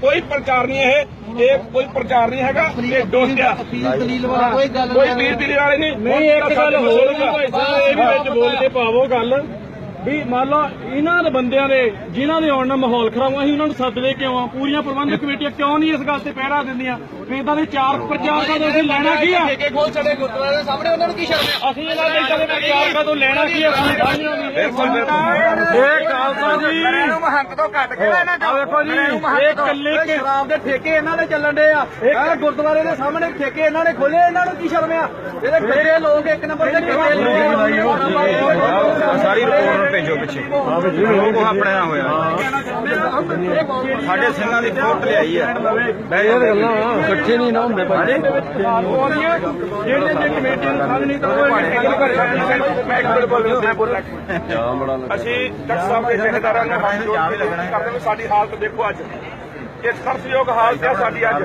ਕੋਈ ਪ੍ਰਚਾਰ ਨਹੀਂ ਇਹ ਇਹ ਕੋਈ ਪ੍ਰਚਾਰ ਨਹੀਂ ਹੈਗਾ ਇਹ ਡੋਸਿਆ ਕੋਈ ਵੀਰ ਦਿਲੀ ਵਾਲੇ ਨਹੀਂ। ਨਹੀਂ ਇੱਕ ਗੱਲ ਹੋਰ ਇਹ ਵੀ ਵਿੱਚ ਬੋਲ ਕੇ ਪਾਵੋ ਗੱਲ। ਵੀ ਮੰਨ ਲਓ ਇਹਨਾਂ ਦੇ ਬੰਦਿਆਂ ਦੇ ਜਿਨ੍ਹਾਂ ਦੇ ਆਉਣ ਨਾਲ ਮਾਹੌਲ ਖਰਾਬ ਹੋਇਆ ਅਸੀਂ ਉਹਨਾਂ ਨੂੰ ਸੱਦਦੇ ਕਿਉਂ ਆ ਪੂਰੀਆਂ ਪ੍ਰਬੰਧਕ ਕਮੇਟੀਆਂ ਕਿਉਂ ਨਹੀਂ ਇਸ ਗੱਲ ਤੇ ਪਹਿਰਾ ਦਿੰਦੀਆਂ? ਵੀ ਇਦਾਂ ਦੇ ਚਾਰ ਪ੍ਰਚਾਰ ਕਦੋਂ ਅਸੀਂ ਲੈਣਾ ਕੀ ਆ? ਠੇਕੇ ਕੋਲ ਛੜੇ ਗੁਰਦੁਆਰੇ ਦੇ ਸਾਹਮਣੇ ਉਹਨਾਂ ਨੂੰ ਕੀ ਸ਼ਰਮ ਹੈ? ਅਸੀਂ ਇਹਨਾਂ ਦੇ ਇਦਾਂ ਦੇ ਪ੍ਰਚਾਰ ਕਦੋਂ ਲੈਣਾ ਕੀ ਆ? ਇਹ ਮਹੰਤ ਤੋਂ ਘੱਟ ਕਿਹੜਾ ਇਹਨਾਂ ਆ ਵੇਖੋ ਜੀ ਇਹ ਕੱਲੇ ਕਿ ਸ਼ਰਾਬ ਦੇ ਠੇਕੇ ਇਹਨਾਂ ਦੇ ਚੱਲਣ ਦੇ ਆ। ਇਹ ਗੁਰਦੁਆਰੇ ਦੇ ਸਾਹਮਣੇ ਠੇਕੇ ਇਹਨਾਂ ਨੇ ਖੋਲੇ ਇਹਨਾਂ ਨੂੰ ਕੀ ਸ਼ਰਮ ਆ? ਇਹਦੇ ਗੱਡੇ ਲੋਕ ਇੱਕ ਨੰਬਰ ਦੇ ਠੇਕੇ ਸਾਰੀ ਰਿਪੋਰਟ ਭੇਜੋ ਪਿੱਛੇ ਲੋਕ ਆਪਣੇ ਨਾਲ ਹੋਇਆ। ਸਾਡੇ ਸਿੰਘਾਂ ਦੀ ਫੋਟ ਲਿਆਈ ਹੈ ਇਹ ਗੱਲਾਂ ਇਕੱਠੇ ਨਹੀਂ ਨਾ ਹੁੰਦੇ ਭਾਈ। ਜਿਹੜੇ ਜੇ ਕਮੇਟੀ ਨੂੰ ਸਾਧ ਨਹੀਂ ਤਾਂ ਉਹ ਅਸੀਂ ਡਾਕਟਰ ਸਾਹਿਬ ਦੇ ਜਥੇਦਾਰਾਂ ਨੂੰ ਹੱਥ ਜੋੜ ਕੇ ਬੇਨਤੀ ਕਰਦੇ ਸਾਡੀ ਹਾਲਤ ਦੇਖੋ ਅੱਜ। ਇਹ ਤਰਸਯੋਗ ਹਾਲਤ ਹੈ ਸਾਡੀ ਅੱਜ।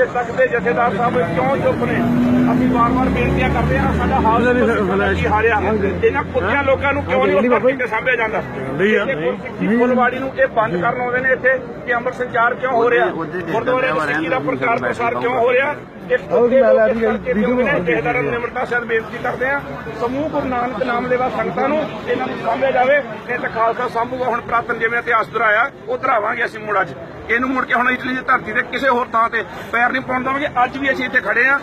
ਇਹ ਤੱਕ ਦੇ ਜਥੇਦਾਰ ਸਾਹਿਬ ਕਿਉਂ ਚੁੱਪ ਨੇ? ਅਸੀਂ ਵਾਰ-ਵਾਰ ਬੇਨਤੀਆਂ ਕਰਦੇ ਹਾਂ ਸਾਡਾ ਹਾਲ ਕੀ ਹਾਰਿਆ? ਇਹਨਾਂ ਕੁੱਤਿਆਂ ਲੋਕਾਂ ਨੂੰ ਕਿਉਂ ਨਹੀਂ ਉੱਪਰ ਕੇ ਸਾਂਭਿਆ ਜਾਂਦਾ? ਨਹੀਂ ਫੁੱਲਵਾੜੀ ਨੂੰ ਇਹ ਬੰਦ ਕਰਨ ਆਉਂਦੇ ਨੇ ਇੱਥੇ ਕਿ ਅੰਮ੍ਰਿਤ ਸੰਚਾਰ ਕਿਉਂ ਹੋ ਰਿਹਾ? ਗੁਰਦੁਆਰੇ ਵਿੱਚ ਸਿੱਖੀ ਦਾ ਪ੍ਰਚਾਰ ਪ੍ਰਸਾਰ ਕਿਉਂ ਹੋ ਰਿਹਾ? ਕਿਉਂਕਿ ਨੇ ਨਿਮਰਤਾ ਸਹਿਤ ਬੇਨਤੀ ਕਰਦੇ ਹਾਂ। ਸਮੂਹ ਗੁਰੂ ਨਾਨਕ ਨਾਮ ਲੈਵਾ ਸੰਗਤਾਂ ਨੂੰ ਇਹਨਾਂ ਨੂੰ ਸਾਂਭਿਆ ਜਾਵੇ ਇਹ ਤਾਂ ਖਾਲਸਾ ਸਾਂਭੂਗਾ। ਹੁਣ ਪ੍ਰਾਤਨ ਜਿਵੇਂ ਇਤਿਹਾਸ ਦੁਹਰਾਇਆ ਉਹ ਦੁਹਰਾਵਾਂਗੇ ਅਸੀਂ ਮੁੜ ਅੱਜ। ਇਹਨੂੰ ਮੁੜ ਕੇ ਹੁਣ ਇਟਲੀ ਦੀ ਧਰਤੀ ਤੇ ਕਿਸੇ ਹੋਰ ਥਾਂ ਤੇ ਪੈਰ ਨਹੀਂ ਪਾਉਣ ਦੇਵਾਂਗੇ। ਅੱਜ ਵੀ ਅਸੀਂ ਇੱਥੇ ਖੜੇ ਹਾਂ।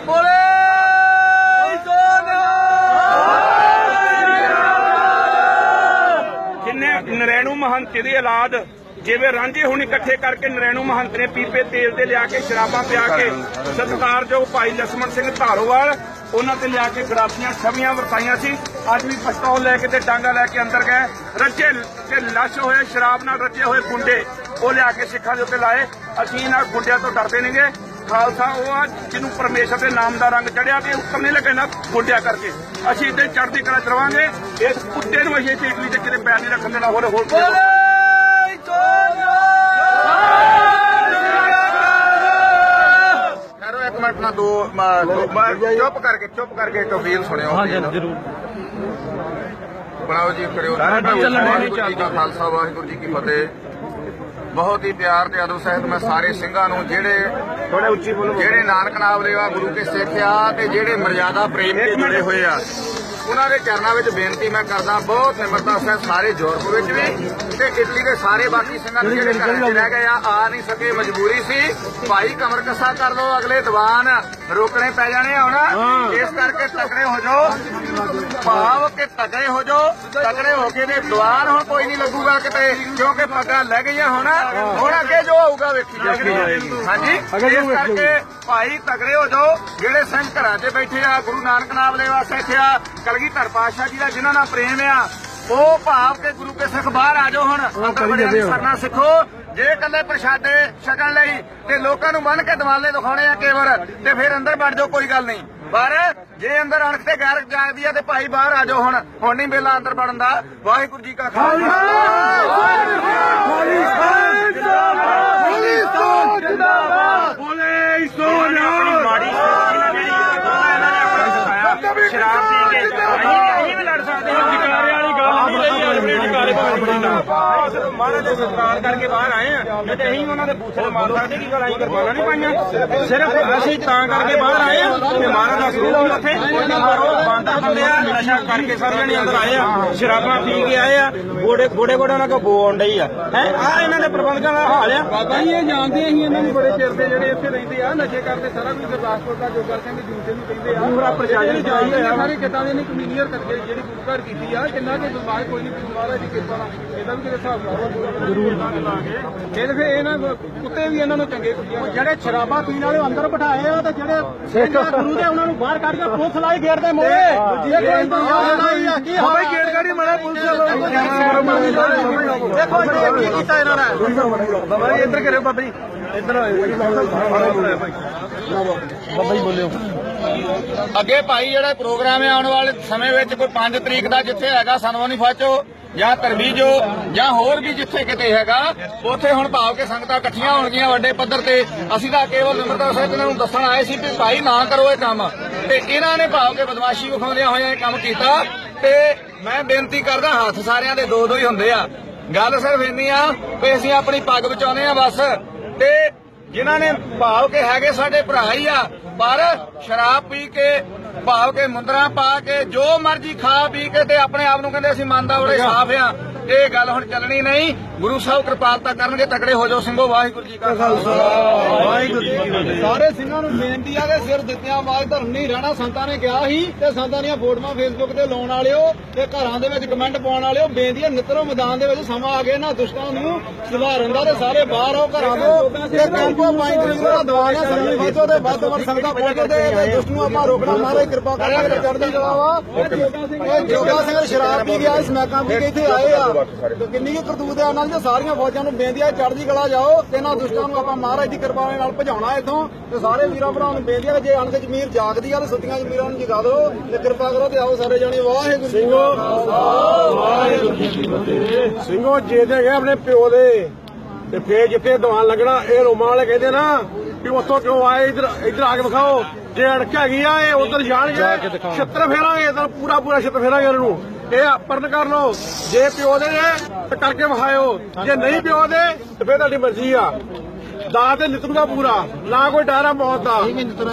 ਜਿੰਨੇ ਨਰੈਣੂ ਮਹੰਤ ਦੀ ਔਲਾਦ ਜਿਵੇਂ ਰਾਂਝੇ ਹੁਣ ਇਕੱਠੇ ਕਰਕੇ ਨਰੈਣੂ ਮਹੰਤ ਨੇ ਪੀਪੇ ਤੇਲ ਤੇ ਲਿਆ ਕੇ ਸ਼ਰਾਬਾਂ ਪਿਆ ਕੇ ਸਤਕਾਰਯੋਗ ਭਾਈ ਲਖਮਣ ਸਿੰਘ ਧਾਰੋਵਾਲ, ਉਹਨਾਂ ਤੇ ਲਿਆ ਕੇ ਗਰਾਸੀਆਂ ਛਵੀਆਂ ਵਰਤਾਈਆਂ ਸੀ। ਅੱਜ ਵੀ ਪਸਤੌਲ ਲੈ ਕੇ ਤੇ ਡਾਂਗਾ ਲੈ ਕੇ ਅੰਦਰ ਗਏ। ਰੱਜੇ ਤੇ ਲਸ਼ ਹੋਏ, ਸ਼ਰਾਬ ਨਾਲ ਰੱਜੇ ਹੋਏ ਗੁੰਡੇ ਉਹ ਲਿਆ ਕੇ ਸਿੱਖਾਂ ਦੇ ਉੱਤੇ ਲਾਏ। ਅਸੀਂ ਇਹਨਾਂ ਗੁੰਡਿਆਂ ਤੋਂ ਡਰਦੇ ਨਹੀਂਗੇ ਖਾਲਸਾ, ਉਹ ਆ ਜਿਹਨੂੰ ਪਰਮੇਸ਼ਰ ਦੇ ਨਾਮ ਦਾ ਰੰਗ ਚੜਿਆ ਤੇ ਉੱਤਮ ਨਹੀਂ ਲੱਗਣਾ ਗੁੰਡਿਆ ਕਰਕੇ। ਅਸੀਂ ਇੱਥੇ ਚੜ੍ਹਦੀ ਕਲਾ ਚਲਵਾਂਗੇ ਇਸ ਕੁੱਤੇ ਨੂੰ ਅਸੀਂ ਇਟਲੀ ਤੇ ਕਿਤੇ ਪੈਰ ਨਹੀਂ ਰੱਖਣ ਦੇਣਾ ਹੋਰ ਹੋਰ ਦੋ ਮ- ਦੋ- ਮ- ਚੁੱਪ ਕਰਕੇ ਚੁੱਪ ਕਰਕੇ ਤਵੀਲ ਸੁਣਿਓ ਹਾਂ ਜਰੂਰ। ਬਣਾਓ ਜੀ ਕਰਿਓ। ਵਾਹਿਗੁਰੂ ਜੀ ਕਾ ਖਾਲਸਾ ਵਾਹਿਗੁਰੂ ਜੀ ਕੀ ਫਤਿਹ। ਬਹੁਤ ਹੀ ਪਿਆਰ ਤੇ ਅਦਬ ਸਹਿਤ ਮੈਂ ਸਾਰੇ ਸਿੰਘਾਂ ਨੂੰ ਜਿਹੜੇ ਥੋੜਾ ਉੱਚੀ ਬੋਲੋ। ਜਿਹੜੇ ਨਾਨਕ ਨਾਮ ਲੈਵਾ ਗੁਰੂ ਕੇ ਸਿੱਖ ਆ ਤੇ ਜਿਹੜੇ ਮਰਜ਼ਾਦਾ ਪ੍ਰੇਮ ਤੇ ਜੁੜੇ ਹੋਏ ਆ। ਉਹਨਾਂ ਦੇ ਚਰਨਾਂ ਵਿੱਚ ਬੇਨਤੀ ਮੈਂ ਕਰਦਾ ਬਹੁਤ ਨਿਮਰਤਾ ਸਹਿਤ ਸਾਰੇ ਯੂਰਪ ਵਿੱਚ ਵੀ ਤੇ ਇਟਲੀ ਦੇ ਸਾਰੇ ਬਾਕੀ ਨੂੰ ਜਿਹੜੇ ਘਰਾਂ 'ਚ ਰਹਿ ਗਏ ਆ ਆ ਨਹੀਂ ਸਕੇ ਮਜਬੂਰੀ ਸੀ। ਭਾਈ ਕਮਰ ਕੱਸਾ ਕਰ ਲਓ ਅਗਲੇ ਦੀਵਾਨ ਰੋਕਣੇ ਪੈ ਜਾਣੇ ਆ ਹੁਣ। ਇਸ ਕਰਕੇ ਤਕੜੇ ਹੋ ਜਾਓ। ਭਾਵ ਕਿ ਤਕੜੇ ਹੋ ਜਾਓ। ਤਕੜੇ ਹੋ ਕੇ ਦੇ ਦੀਵਾਨ ਹੁਣ ਕੋਈ ਨਹੀਂ ਲੱਗੂਗਾ ਕਿਤੇ ਕਿਉਂਕਿ ਪੱਗਾਂ ਲੈ ਗਈਆਂ ਹੁਣ। ਹੁਣ ਅੱਗੇ ਜੋ ਆਊਗਾ ਵੇਖੀ ਜਾਏਗੀ। ਹਾਂਜੀ। ਇਸ ਕਰਕੇ ਭਾਈ ਤਗੜੇ ਹੋ ਜਾਓ। ਜਿਹੜੇ ਸਿੰਘ ਘਰਾਂ 'ਚ ਬੈਠੇ ਆ ਗੁਰੂ ਨਾਨਕ ਨਾਮ ਲੈ ਵਾਸਤੇ ਇੱਥੇ ਆ ਕਲਗੀਧਰ ਪਾਤਸ਼ਾਹ ਜੀ ਦਾ ਜਿਨ੍ਹਾਂ ਨਾਲ ਪ੍ਰੇਮ ਆ ਉਹ ਭਾਵ ਕੇ ਗੁਰੂ ਕੇ ਸਿੱਖ ਬਾਹਰ ਆ ਜਾਓ ਹੁਣ। ਅੰਦਰ ਬੜਿਆਂ ਦੀ ਸਰਨਾ ਸਿੱਖੋ। ਜੇ ਕੱਲੇ ਪ੍ਰਸ਼ਾਦੇ ਛਕਣ ਲਈ ਤੇ ਲੋਕਾਂ ਨੂੰ ਬੰਨ ਕੇ ਦਿਵਾਲੇ ਦਿਖਾਉਣੇ ਆ ਕੇਵਰ ਤੇ ਫਿਰ ਅੰਦਰ ਵੜ ਜਾਓ ਕੋਈ ਗੱਲ ਨਹੀਂ। ਪਰ ਜੇ ਅੰਦਰ ਅਣਖ ਤੇ ਗੈਰ ਜਾਗਦੀ ਆ ਤੇ ਭਾਈ ਬਾਹਰ ਆ ਜਾਓ ਹੁਣ ਹੁਣ ਨਹੀਂ ਵੇਲਾ ਅੰਦਰ ਵੜਨ ਦਾ। ਵਾਹਿਗੁਰੂ ਜੀ ਕਾ ਖਾਲਸਾ ਬੋਲੇ ਸੋਨਾ ਮਾੜੀ ਸ਼ਰਾਬ ਪੀ ਕੇ ਅਸੀਂ ਵੀ ਲੜ ਸਕਦੇ ਹਾਂ ਅਧਿਕਾਰੇ ਵਾਲੀ ਗੱਲ ਨਹੀਂ ਰਹੀ ਆਪਣੇ ਅਧਿਕਾਰੇ ਭਾਵੇਂ ਮਹਾਰਾਜ ਦੇ ਸਤਿਕਾਰ ਕਰਕੇ ਬਾਹਰ ਆਏ ਆ। ਨਹੀਂ ਤੇ ਅਸੀਂ ਉਹਨਾਂ ਦੇ ਬੂਥੇ ਤੇ ਮਾਰ ਸਕਦੇ ਕੀ ਗੱਲ ਅਸੀਂ ਕਰਵਾਣਾ ਨਹੀਂ ਪਾਈਆਂ। ਸਿਰਫ ਅਸੀਂ ਤਾਂ ਕਰਕੇ ਬਾਹਰ ਆਏ ਆ ਕਿ ਮਹਾਰਾਜ ਦਾ ਸਰੂਪ ਵੀ ਉੱਥੇ ਮਾਰੋ ਬਾਂਦਰ ਬੰਦੇ ਆ ਨਸ਼ਾ ਕਰਕੇ ਸਾਰੇ ਜਣੇ ਅੰਦਰ ਆਏ ਆ ਸ਼ਰਾਬਾਂ ਪੀ ਕੇ ਆਏ ਆ ਗੋਡੇ ਗੋਡੇ ਗੋਡੇ ਉਹਨਾਂ ਕੋ ਬੋਣ ਡਈ ਆ। ਹੈ? ਆ ਇਹਨਾਂ ਦੇ ਪ੍ਰਬੰਧਕਾਂ ਦਾ ਹਾਲ ਆ। ਬਾਬਾ ਜੀ ਇਹ ਜਾਣਦੇ ਅਸੀਂ ਇਹਨਾਂ ਨੂੰ ਬੜੇ ਚਿਰ ਦੇ ਜਿਹੜੇ ਇੱਥੇ ਰਹਿੰਦੇ ਆ ਨਸ਼ੇ ਕਰਦੇ ਸਾਰਾ ਕੁਝ ਗੁਰਦਾਸਪੁਰ ਦਾ ਜੋਗਾ ਸਿੰਘ ਜੂਸੇ ਨੂੰ ਕਹਿੰਦੇ ਆ। ਪੂਰਾ ਪ੍ਰਸ਼ਾਸਨ ਜਾਣਦੇ ਆ ਸਾਰੇ ਦੇ ਨੇ ਕਮਿਊਨੀਅਰ ਕਰਕੇ ਜਿਹੜੀ ਗੁਰੂ ਘਰ ਕੀਤੀ ਆ ਕਿੰਨਾ ਕਿ ਦਿਮਾਗ ਕੋਈ ਨਹੀਂ ਮਹਾਰਾਜ ਦੀ ਕਿਰਪਾ ਨਾਲ। ਇਹਦਾ ਵੀ ਕਿਤੇ ਹਿਸਾਬ ਲਾਓ ਜ਼ਰੂਰ। ਇਹ ਫਿਰ ਇਹਨਾਂ ਕੁੱਤੇ ਵੀ ਇਹਨਾਂ ਨੂੰ ਚੰਗੇ ਕੁੱਤੀਆਂ ਜਿਹੜੇ ਸ਼ਰਾਬਾਂ ਪੀਣ ਵਾਲੇ ਅੰਦਰ ਬਿਠਾਏ ਆ ਤੇ ਜਿਹੜੇ ਸਿੰਘ ਆ ਗੁਰੂ ਦੇ ਉਹਨਾਂ ਨੂੰ ਬਾਹਰ ਕੱਢ ਕੇ ਪੁਲਿਸ ਲਾਈ ਗੇਟ ਦੇ ਮੋੜੇ ਇਹ ਕੋਈ ਇੰਤਜ਼ਾਮ ਨਹੀਂ ਆ ਕੀ ਹਾਂ ਗੇਟ ਗਾੜੀ ਮਾਰਾ ਪੁਲਿਸ ਦੇਖੋ ਕੀ ਕੀਤਾ ਇਹਨਾਂ ਨੇ। ਬਾਬਾ ਜੀ ਇੱਧਰ ਕਰਿਓ ਬਾਬਾ ਜੀ। ਇੱਧਰ ਬਾਬਾ ਜੀ ਬੋਲਿਓ। ਅੱਗੇ ਭਾਈ ਜਿਹੜਾ ਪ੍ਰੋਗਰਾਮ ਹੈ ਆਉਣ ਵਾਲੇ ਸਮੇਂ ਵਿੱਚ ਕੋਈ 5 ਤਰੀਕ ਦਾ ਜਿੱਥੇ ਹੈਗਾ ਸਨਵਨੀ ਫਾਚੋ ਜਾਂ ਤਰਵੀਜੋ ਜਾਂ ਹੋਰ ਵੀ ਜਿੱਥੇ ਕਿਤੇ ਹੈਗਾ, ਉੱਥੇ ਹੁਣ ਭਾਵ ਕੇ ਸੰਗਤਾਂ ਇਕੱਠੀਆਂ ਹੋਣਗੀਆਂ ਵੱਡੇ ਪੱਧਰ ਤੇ। ਅਸੀਂ ਤਾਂ ਕੇਵਲ ਨਿਮਰਤਾ ਸਹਿਤ ਇਹਨਾਂ ਨੂੰ ਦੱਸਣ ਆਏ ਸੀ ਕਿ ਭਾਈ ਨਾ ਕਰੋ ਇਹ ਕੰਮ। ਤੇ ਇਹਨਾਂ ਨੇ ਭਾਵ ਕੇ ਬਦਮਾਸ਼ੀ ਵਿਖਾਉਂਦਿਆਂ ਹੋਇਆਂ ਇਹ ਕੰਮ ਕੀਤਾ। ਤੇ ਮੈਂ ਬੇਨਤੀ ਕਰਦਾ ਹੱਥ ਸਾਰਿਆਂ ਦੇ ਦੋ ਦੋ ਹੀ ਹੁੰਦੇ ਆ। ਗੱਲ ਸਿਰਫ ਇੰਨੀ ਆ ਕਿ ਅਸੀਂ ਆਪਣੀ ਪੱਗ ਬਚਾਉਂਦੇ ਆ ਬਸ। ਤੇ ਜਿਨ੍ਹਾਂ ਨੇ ਭਾਵ ਕੇ ਹੈਗੇ ਸਾਡੇ ਭਰਾ ਹੀ ਆ ਪਰ ਸ਼ਰਾਬ ਪੀ ਕੇ ਭਾਵ ਕੇ ਮੁੰਦਰਾ ਪਾ ਕੇ ਜੋ ਮਰਜ਼ੀ ਖਾ ਪੀ ਕੇ ਤੇ ਆਪਣੇ ਆਪ ਨੂੰ ਕਹਿੰਦੇ ਅਸੀਂ ਮੰਨਦਾ ਬੜੇ ਸਾਫ਼ ਆ। ਇਹ ਗੱਲ ਹੁਣ ਚੱਲਣੀ ਨਹੀਂ। ਗੁਰੂ ਸਾਹਿਬ ਕਿਰਪਾਲਤਾ ਕਰਨਗੇ ਤਕੜੇ ਹੋ ਜਾਓ ਸਿੰਘੋ ਵਾਹਿਗੁਰੂ ਜੀ ਕਾ ਖਾਲਸਾ। ਸਾਰੇ ਸਿੰਘਾਂ ਨੂੰ ਬੇਨਤੀ ਆ ਕਿ ਸਿਰ ਦਿੱਤਿਆਂ ਆਵਾਜ਼ ਧਰਮ ਨਹੀਂ ਰਹਿਣਾ ਸੰਤਾਂ ਨੇ ਕਿਹਾ ਸੀ ਤੇ ਸੰਤਾਂ ਦੀਆਂ ਫੋਟੋਆਂ ਫੇਸਬੁੱਕ ਤੇ ਲਾਉਣ ਵਾਲਿਓ ਤੇ ਘਰਾਂ ਦੇ ਵਿੱਚ ਕਮੈਂਟ ਪਾਉਣ ਵਾਲਿਓ ਬੇਨਤੀ ਹੈ ਨਿਤਰੋ ਮੈਦਾਨ ਦੇ ਵਿੱਚ ਸਮਾਂ ਆ ਗਿਆ ਨਾ ਦੁਸ਼ਟਾਂ ਨੂੰ ਸੁਧਾਰਨ ਦਾ ਤੇ ਸਾਰੇ ਬਾਹਰ ਆਓ ਘਰਾਂ ਤੋਂ ਤੇ ਕੈਂਪੋ ਪਾਈ ਤਰੀਕ ਦਾ ਦਵਾਈਆਂ ਸੰਗਤ ਵੱਧੋ ਤੇ ਵੱਧ ਵੱਧ ਸੰਗਤਾਂ ਪਹੁੰਚੋ ਤੇ ਦੁਸ਼ਟ ਨੂੰ ਆਪਾਂ ਰੋਕਣਾ ਮਹਾਰਾਜ ਕਿਰਪਾ ਕਰਾਂਗੇ ਤੇ ਚੜ੍ਹਦੀ ਕਲਾ ਵਾ। ਇਹ ਜੋਗਾ ਸਿੰਘ ਸ਼ਰਾਬ ਪੀ ਗਿਆ ਸਮੈਕਾਂ ਪੀ ਕੇ ਇੱਥੇ ਆਏ ਆ। ਕਿੰਨੀ ਕੁ ਕਰਤੂਤ ਆ ਉਹਨਾਂ ਦੀਆਂ ਸਾਰੀਆਂ ਫੌਜਾਂ ਨੂੰ ਬੇਨਤੀ ਆ ਚੜ੍ਹਦੀ ਕਲਾ ਜਾਓ। ਤੇ ਇਹਨਾਂ ਦੁਸ਼ਟਾਂ ਨੂੰ ਆਪਾਂ ਮਹਾਰਾਜ ਦੀ ਕਿਰਪਾ ਨਾਲ ਭਜਾਉਣਾ ਇੱਥੋਂ। ਤੇ ਸਾਰੇ ਵੀਰਾਂ ਭਰਾਵਾਂ ਨੂੰ ਬੇਨਤੀ ਜੇ ਅਣਖ ਜ਼ਮੀਰ ਜਾਗਦੀ ਆ ਤੇ ਸੁੱਤੀਆਂ ਜ਼ਮੀਰਾਂ ਨੂੰ ਜਗਾ ਦਿਓ। ਤੇ ਕਿਰਪਾ ਕਰੋ ਤੇ ਆਓ ਸਾਰੇ ਜਣੇ ਵਾਹਿਗੁਰੂ ਜੀ ਸਿੰਘੋ ਜੇ ਤੇ ਗਏ ਆਪਣੇ ਪਿਓ ਦੇ। ਤੇ ਫੇਰ ਜਿੱਥੇ ਦੀਵਾਨ ਲੱਗਣਾ ਇਹ ਰੋਮਾਂ ਵਾਲੇ ਕਹਿੰਦੇ ਨਾ ਕਿ ਉੱਥੋਂ ਕਿਉਂ ਆਏ? ਇਧਰ ਇਧਰ ਆ ਕੇ ਵਿਖਾਓ। ਜੇ ਅਣਖ ਹੈਗੀ ਆ ਇਹ ਉਧਰ ਜਾਣਗੇ। ਛੱਤਰ ਫੇਰਾਂਗੇ ਇਧਰ ਪੂਰਾ ਪੂਰਾ ਛੱਤਰ ਫੇਰਾਂਗੇ ਇਹਨਾਂ ਨੂੰ। ਇਹ ਪਰਨ ਕਰ ਲਓ। ਜੇ ਪਿਓ ਦੇ ਨੇ ਤੇ ਕਰਕੇ ਵਿਖਾਇਓ। ਜੇ ਨਹੀਂ ਪਿਓ ਦੇ ਤੇ ਫੇਰ ਤੁਹਾਡੀ ਮਰਜ਼ੀ ਆ। ਦਾ ਤੇ ਨਿਤਰੂ ਦਾ ਪੂਰਾ। ਨਾ ਕੋਈ ਡਰ ਆ ਮੌਤ ਦਾ।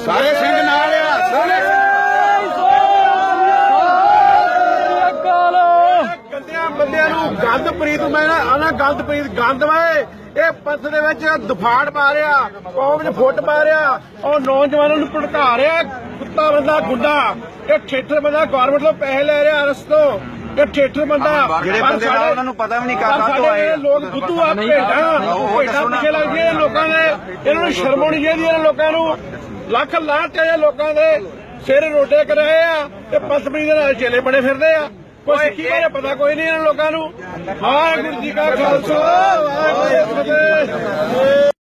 ਸਾਰੇ ਸਿੰਘ ਨਾਲ ਆ। ਸਾਰੇ ਬੰਦਿਆਂ ਨੂੰ ਗੰਦ ਪ੍ਰੀਤ ਮੈਂ ਨਾ ਆਣਾ ਗੰਦ ਪ੍ਰੀਤ ਗੰਦ ਵੇ ਇਹ। ਪੰਥ ਦੇ ਵਿੱਚ ਦਫਾੜ ਪਾ ਰਿਹਾ ਕੌਮ 'ਚ ਫੁੱਟ ਪਾ ਰਿਹਾ ਉਹ ਨੌਜਵਾਨਾਂ ਨੂੰ ਭੜਕਾ ਰਿਹਾ ਕੁੱਤਾ ਬੰਦਾ ਗੁੰਡਾ। ਇਹ ਠੇਠਰ ਬੰਦਾ ਗਵਰਨਮੈਂਟ ਤੋਂ ਪੈਸੇ ਲੈ ਰਿਹਾ ਅਰਸ ਤੋਂ। ਇਹ ਠੇਠਰ ਬੰਦਾ। ਜਿਹੜੇ ਬੰਦੇ ਦਾ ਸਾਡੇ- ਉਹਨਾਂ ਨੂੰ ਪਤਾ ਵੀ ਨਹੀਂ ਕਾਹਤੋਂ ਸਾਡੇ ਆਏ। ਲੋਕ ਬੁੱਧੂ ਆ ਭੇਡਾਂ ਭੇਡਾਂ ਪਿੱਛੇ ਲੱਗਦੀਆਂ ਨੇ ਲੋਕਾਂ ਦੇ। ਇਹਨਾਂ ਨੂੰ ਸ਼ਰਮ ਆਉਣੀ ਚਾਹੀਦੀ ਹੈ ਲੋਕਾਂ ਨੂੰ। ਲੱਖ ਲਾਹ ਤੇ ਲੋਕਾਂ ਦੇ। ਸਿਰ ਰੋਡੇ ਕਰਾਏ ਆ ਤੇ ਪਸਪਰੀ ਦੇ ਨਾਲ ਚੇਲੇ ਬਣੇ ਫਿਰਦੇ ਆ। ਕੋਈ ਸਿੱਖੀ ਬਾਰੇ ਪਤਾ ਕੋਈ ਨਹੀਂ ਇਹਨਾਂ ਲੋਕਾਂ ਨੂੰ। ਵਾਹਿਗੁਰੂ ਜੀ ਕਾ ਖਾਲਸਾ, ਵਾਹਿਗੁਰੂ ਜੀ ਕੀ ਫਤਿਹ।